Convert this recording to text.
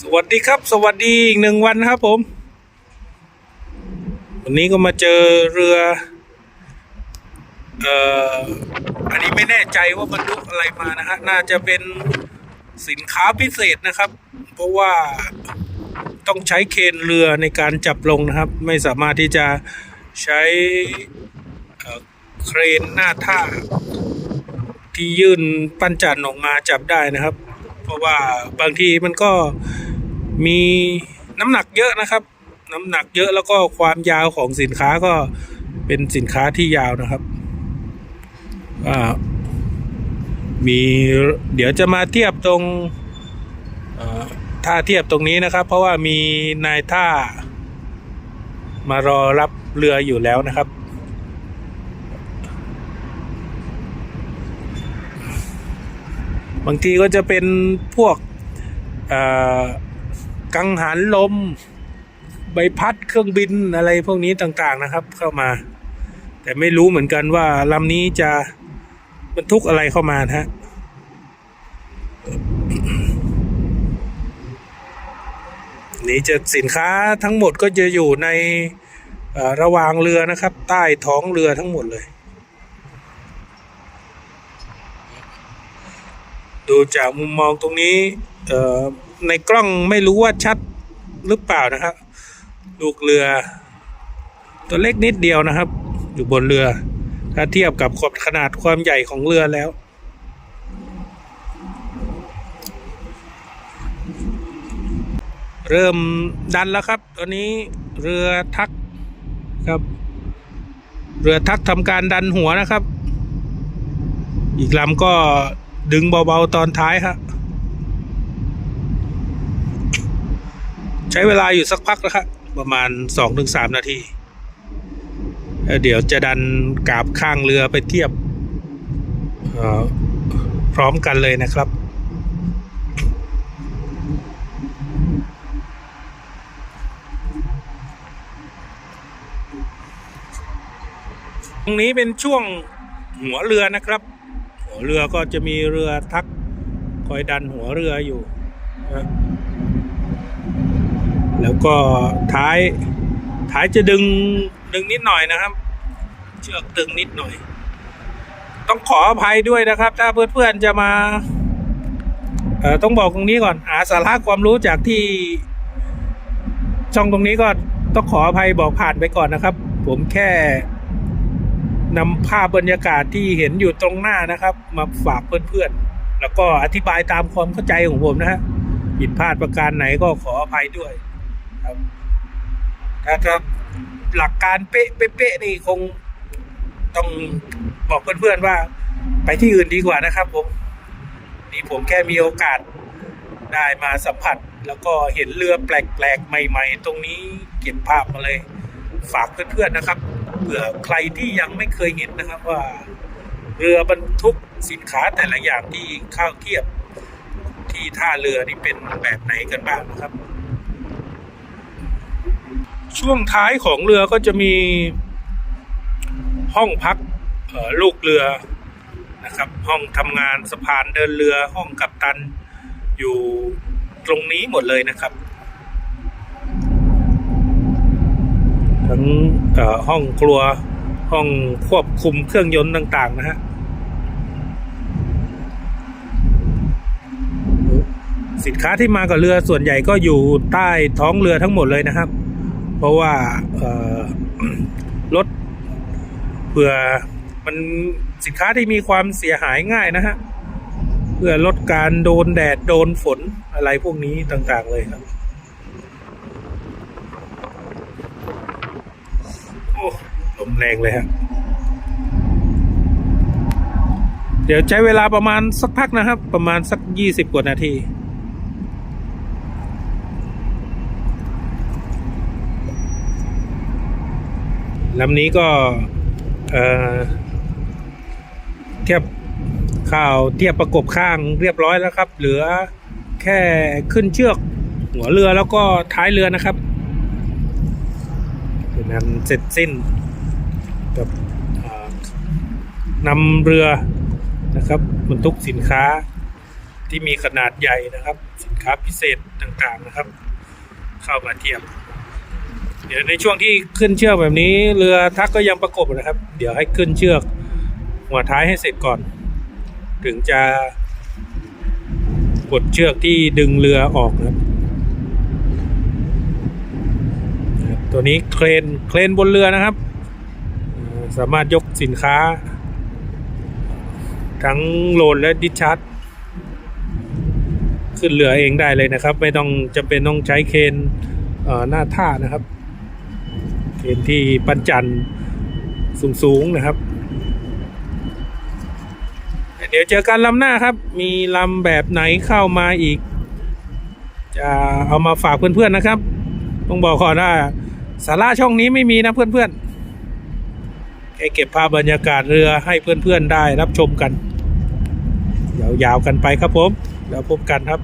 สวัสดีครับ สวัสดีอีกหนึ่งวันนะครับผม วันนี้ก็มาเจอเรือ เอ่อ อันนี้ไม่แน่ใจว่าบรรทุกอะไรมานะฮะ น่าจะเป็นสินค้าพิเศษนะครับ เพราะว่าต้องใช้เคนเรือในการจับลงนะครับ ไม่สามารถที่จะใช้เเครนหน้าท่า ที่ยื่นปั้นจันออกมาจับได้นะครับ เพราะว่าบางทีมันก็มีน้ำหนักเยอะนะครับ น้ำหนักเยอะแล้วก็ความยาวของสินค้าก็เป็นสินค้าที่ยาวนะครับมีเดี๋ยวจะมาเทียบตรงท่าเทียบตรงนี้นะครับ เพราะว่ามีนายท่ามารอรับเรืออยู่แล้วนะครับ บางทีก็จะเป็นพวกกังหันลม ใบพัดเครื่องบินอะไรพวกนี้ต่างๆนะครับ เข้ามา แต่ไม่รู้เหมือนกันว่าลำนี้จะบรรทุกอะไรเข้ามานะฮะนี่จะสินค้าทั้งหมดก็จะอยู่ในระหว่างเรือนะครับ ใต้ท้องเรือทั้งหมดเลย ดูจากมุมมองตรงนี้ในกล้องไม่รู้ว่าชัดหรือเปล่านะครับ ลูกเรือ ตัวเล็กนิดเดียวนะครับ อยู่บนเรือ ถ้าเทียบกับขนาดความใหญ่ของเรือแล้วเริ่มดันแล้วครับ ตอนนี้เรือทักครับ เรือทักทำการดันหัวนะครับ อีกลำก็ ดึงเบาๆตอนท้ายครับใช้เวลาอยู่สักพักนะครับประมาณสองถึงสามนาที เดี๋ยวจะดันกาบข้างเรือไปเทียบพร้อมกันเลยนะครับ ตรงนี้เป็นช่วงหัวเรือนะครับ เรือก็จะมีเรือทักคอยดันหัวเรืออยู่นะแล้วก็ท้ายท้ายจะดึงดึงนิดหน่อยนะครับ เชือกดึงนิดหน่อย ต้องขออภัยด้วยนะครับ ถ้าเพื่อนๆจะมาเอ่อต้องบอกตรงนี้ก่อนหาสาระความรู้จากที่ ช่องตรงนี้ก็ต้องขออภัยบอกผ่านไปก่อนนะครับ ผมแค่ นำภาพบรรยากาศที่เห็นอยู่ตรงหน้านะครับ มาฝากเพื่อนๆ แล้วก็อธิบายตามความเข้าใจของผมนะฮะผิดพลาดประการไหนก็ขออภัยด้วยครับถ้าถ้าหลักการเป๊ะเป๊ะเป๊ะนี่คงต้องบอกเพื่อนๆว่า ไปที่อื่นดีกว่านะครับผมนี่ผมแค่มีโอกาสได้มาสัมผัส แล้วก็เห็นเรือแปลกๆ ใหม่ ๆ ตรงนี้เก็บภาพมาเลย ฝากเพื่อนๆนะครับ เผื่อใครที่ยังไม่เคยเห็นนะครับว่า เรือบรรทุกสินค้าแต่ละอย่างที่เข้าเทียบที่ท่าเรือนี่เป็นแบบไหนกันบ้างนะครับ ช่วงท้ายของเรือก็จะมีห้องพักลูกเรือนะครับ ห้องทำงานสะพานเดินเรือห้องกัปตันอยู่ตรงนี้หมดเลยนะครับ ทั้งห้องครัวห้องควบคุมเครื่องยนต์ต่าง ๆ นะฮะสินค้าที่มากับเรือส่วนใหญ่ก็อยู่ใต้ท้องเรือทั้งหมดเลยนะครับ เพราะว่ารถเผื่อมันสินค้าที่มีความเสียหายง่ายนะฮะเพื่อลดการโดนแดดโดนฝนอะไรพวกนี้ต่าง ๆ เลยครับ โอ้ ลมแรงเลยฮะเดี๋ยวใช้เวลาประมาณสักพักนะครับ ประมาณสักยี่สิบกว่านาทีลำนี้ก็เทียบข่าวเทียบประกบข้างเรียบร้อยแล้วครับ เหลือแค่ขึ้นเชือก หัวเรือแล้วก็ท้ายเรือนะครับเป็นอันเสร็จสิ้น กับนำเรือนะครับบรรทุกสินค้าที่มีขนาดใหญ่นะครับ สินค้าพิเศษต่างๆนะครับ เข้ามาเทียบ เดี๋ยวในช่วงที่ขึ้นเชือกแบบนี้ เรือทักก็ยังประกบนะครับ เดี๋ยวให้ขึ้นเชือก หัวท้ายให้เสร็จก่อน ถึงจะกดเชือกที่ดึงเรือออกนะครับตัวนี้เครนเครนบนเรือนะครับ สามารถยกสินค้า ทั้งโหลดและดิชาร์จขึ้นเรือเองได้เลยนะครับ ไม่ต้องจำเป็นต้องใช้เคนเหน้าท่านะครับเคนที่ปันจันสูงๆนะครับ เดี๋ยวเจอกันลำหน้าครับ มีลำแบบไหนเข้ามาอีก จะเอามาฝากเพื่อนๆนะครับ ต้องบอกก่อนว่าสาระช่องนี้ไม่มีนะเพื่อนๆ แค่เก็บภาพบรรยากาศเรือให้เพื่อนๆได้รับชมกัน ยาวๆกันไปครับผม แล้วพบกันครับ